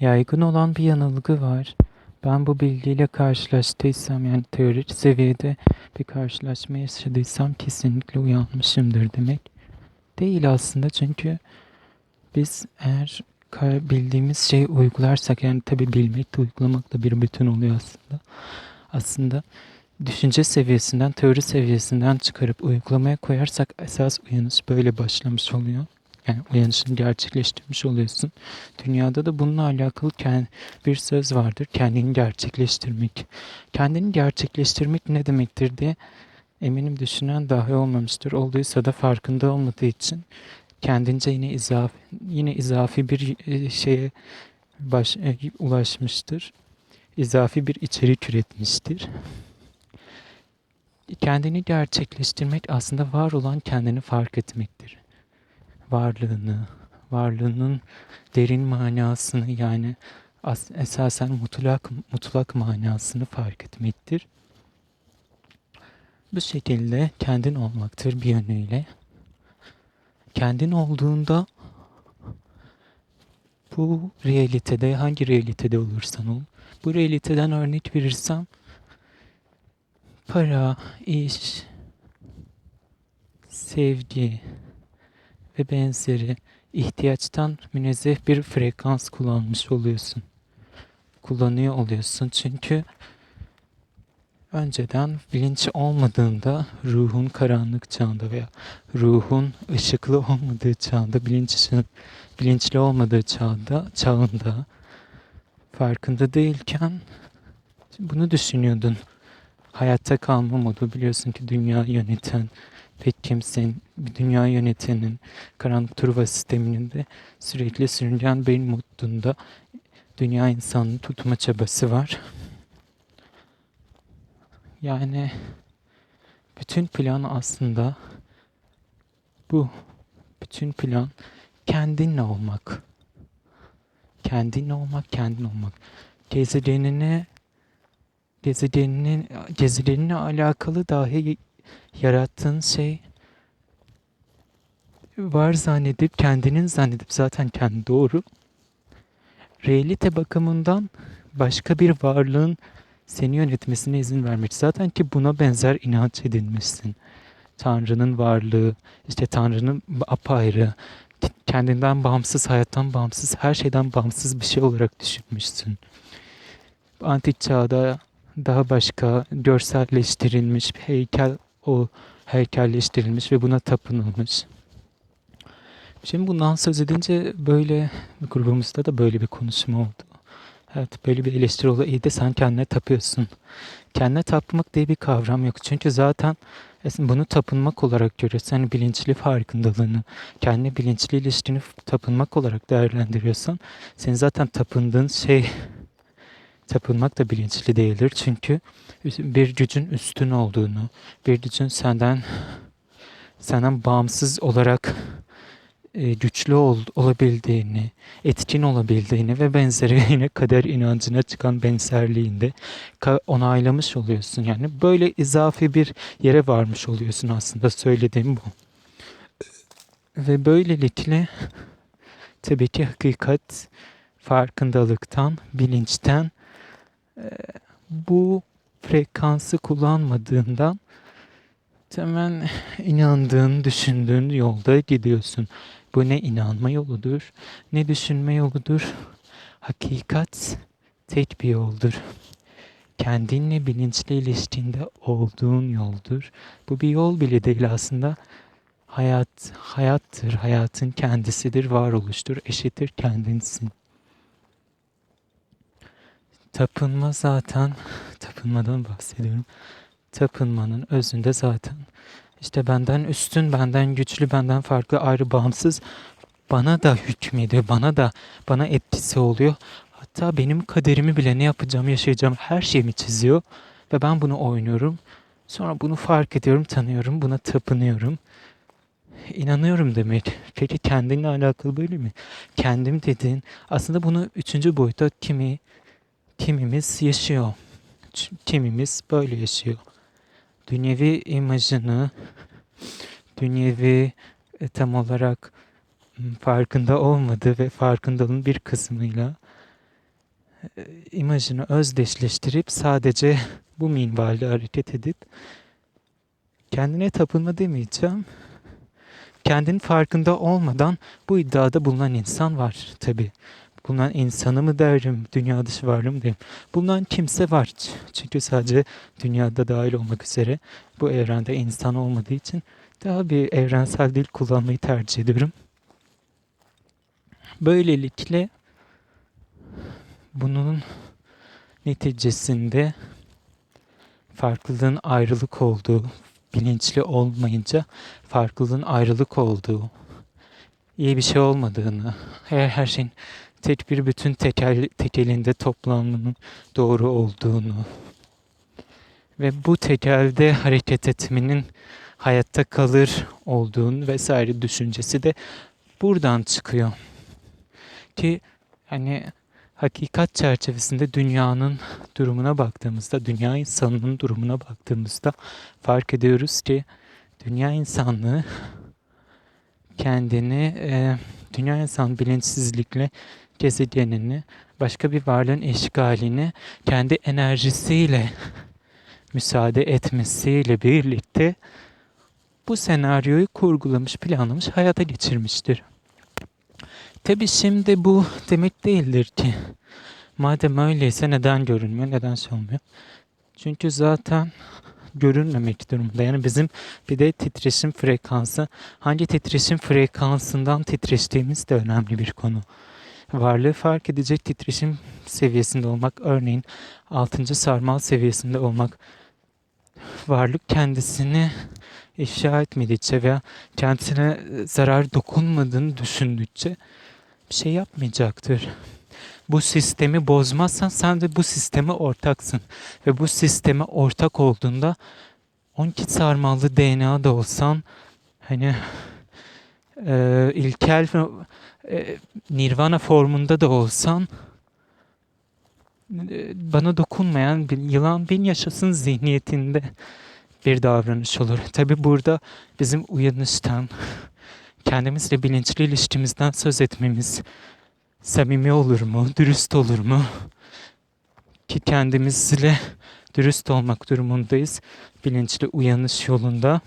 Yaygın olan bir yanılgı var. Ben bu bilgiyle karşılaştıysam yani teorik seviyede bir karşılaşma yaşadıysam kesinlikle uyanmışımdır demek. Değil aslında çünkü biz eğer bildiğimiz şeyi uygularsak yani tabi bilmek de uygulamak da bir bütün oluyor aslında. Aslında düşünce seviyesinden, teori seviyesinden çıkarıp uygulamaya koyarsak esas uyanış böyle başlamış oluyor. Yani uyanışını gerçekleştirmiş oluyorsun. Dünyada da bununla alakalı bir söz vardır. Kendini gerçekleştirmek. Kendini gerçekleştirmek ne demektir diye eminim düşünen dahi olmamıştır. Olduysa da farkında olmadığı için kendince yine izafi, yine izafi bir e, şeye baş, e, ulaşmıştır. İzafi bir içerik üretmiştir. Kendini gerçekleştirmek aslında var olan kendini fark etmektir varlığını, varlığının derin manasını yani esasen mutlak, mutlak manasını fark etmektir. Bu şekilde kendin olmaktır bir yönüyle. Kendin olduğunda bu realitede hangi realitede olursan ol bu realiteden örnek verirsem para, iş, sevgi, ve benzeri ihtiyaçtan münezzeh bir frekans kullanmış oluyorsun. Kullanıyor oluyorsun çünkü önceden bilinç olmadığında ruhun karanlık çağında veya ruhun ışıklı olmadığı çağında bilinç bilinçli olmadığı çağda çağında farkında değilken bunu düşünüyordun. Hayatta kalma modu biliyorsun ki dünya yöneten pek kimsenin, bir dünya yönetenin, karanlık turva sisteminin de sürekli sürüngen beyin modunda dünya insanını tutma çabası var. Yani bütün plan aslında bu. Bütün plan kendinle olmak. Kendinle olmak, kendin olmak. Gezegenine gezegeninin gezegenine alakalı dahi yarattığın şey var zannedip kendinin zannedip zaten kendi doğru. Realite bakımından başka bir varlığın seni yönetmesine izin vermek. Zaten ki buna benzer inanç edinmişsin. Tanrı'nın varlığı, işte Tanrı'nın apayrı, kendinden bağımsız, hayattan bağımsız, her şeyden bağımsız bir şey olarak düşünmüşsün. Antik çağda daha başka görselleştirilmiş heykel o heykelleştirilmiş ve buna tapınılmış. Şimdi bundan söz edince böyle grubumuzda da böyle bir konuşma oldu. Evet böyle bir eleştiri oldu. İyi de sen kendine tapıyorsun. Kendine tapmak diye bir kavram yok. Çünkü zaten bunu tapınmak olarak görüyorsun. Hani bilinçli farkındalığını, kendi bilinçli ilişkini tapınmak olarak değerlendiriyorsan senin zaten tapındığın şey tapınmak da bilinçli değildir. Çünkü bir gücün üstün olduğunu, bir gücün senden senden bağımsız olarak e, güçlü ol, olabildiğini, etkin olabildiğini ve benzeri yine kader inancına çıkan benzerliğinde onaylamış oluyorsun. Yani böyle izafi bir yere varmış oluyorsun aslında söylediğim bu. Ve böylelikle tabii ki hakikat farkındalıktan, bilinçten bu frekansı kullanmadığından hemen inandığın, düşündüğün yolda gidiyorsun. Bu ne inanma yoludur, ne düşünme yoludur. Hakikat tek bir yoldur. Kendinle bilinçli ilişkinde olduğun yoldur. Bu bir yol bile değil aslında. Hayat, hayattır, hayatın kendisidir, varoluştur, eşittir kendinsin. Tapınma zaten, tapınmadan bahsediyorum. Tapınmanın özünde zaten işte benden üstün, benden güçlü, benden farklı, ayrı, bağımsız bana da hükmediyor, bana da bana etkisi oluyor. Hatta benim kaderimi bile ne yapacağım, yaşayacağım her şeyimi çiziyor ve ben bunu oynuyorum. Sonra bunu fark ediyorum, tanıyorum, buna tapınıyorum. İnanıyorum demek. Peki kendinle alakalı böyle mi? Kendim dediğin aslında bunu üçüncü boyutta kimi kimimiz yaşıyor. Kimimiz böyle yaşıyor. Dünyevi imajını, dünyevi e, tam olarak farkında olmadığı ve farkındalığın bir kısmıyla e, imajını özdeşleştirip sadece bu minvalde hareket edip kendine tapınma demeyeceğim. Kendinin farkında olmadan bu iddiada bulunan insan var tabi. Bulunan insanı mı derim, dünya dışı varlığı mı derim. Bulunan kimse var. Çünkü sadece dünyada dahil olmak üzere bu evrende insan olmadığı için daha bir evrensel dil kullanmayı tercih ediyorum. Böylelikle bunun neticesinde farklılığın ayrılık olduğu, bilinçli olmayınca farklılığın ayrılık olduğu, iyi bir şey olmadığını, eğer her şeyin tek bir bütün tekel, tekelinde toplamının doğru olduğunu ve bu tekelde hareket etmenin hayatta kalır olduğunu vesaire düşüncesi de buradan çıkıyor. Ki hani hakikat çerçevesinde dünyanın durumuna baktığımızda, dünya insanının durumuna baktığımızda fark ediyoruz ki dünya insanlığı kendini e, dünya insan bilinçsizlikle gezegenini başka bir varlığın eşgalini kendi enerjisiyle müsaade etmesiyle birlikte bu senaryoyu kurgulamış, planlamış, hayata geçirmiştir. Tabi şimdi bu demek değildir ki madem öyleyse neden görünmüyor, neden olmuyor? Çünkü zaten görünmemek durumunda. Yani bizim bir de titreşim frekansı, hangi titreşim frekansından titreştiğimiz de önemli bir konu. Varlığı fark edecek titreşim seviyesinde olmak, örneğin 6. sarmal seviyesinde olmak, varlık kendisini ifşa etmedikçe veya kendisine zarar dokunmadığını düşündükçe bir şey yapmayacaktır. Bu sistemi bozmazsan sen de bu sisteme ortaksın. Ve bu sisteme ortak olduğunda 12 sarmallı DNA da olsan hani e, ilkel e, nirvana formunda da olsan e, bana dokunmayan bir yılan bin yaşasın zihniyetinde bir davranış olur. Tabi burada bizim uyanıştan, kendimizle bilinçli ilişkimizden söz etmemiz samimi olur mu, dürüst olur mu? Ki kendimizle dürüst olmak durumundayız bilinçli uyanış yolunda.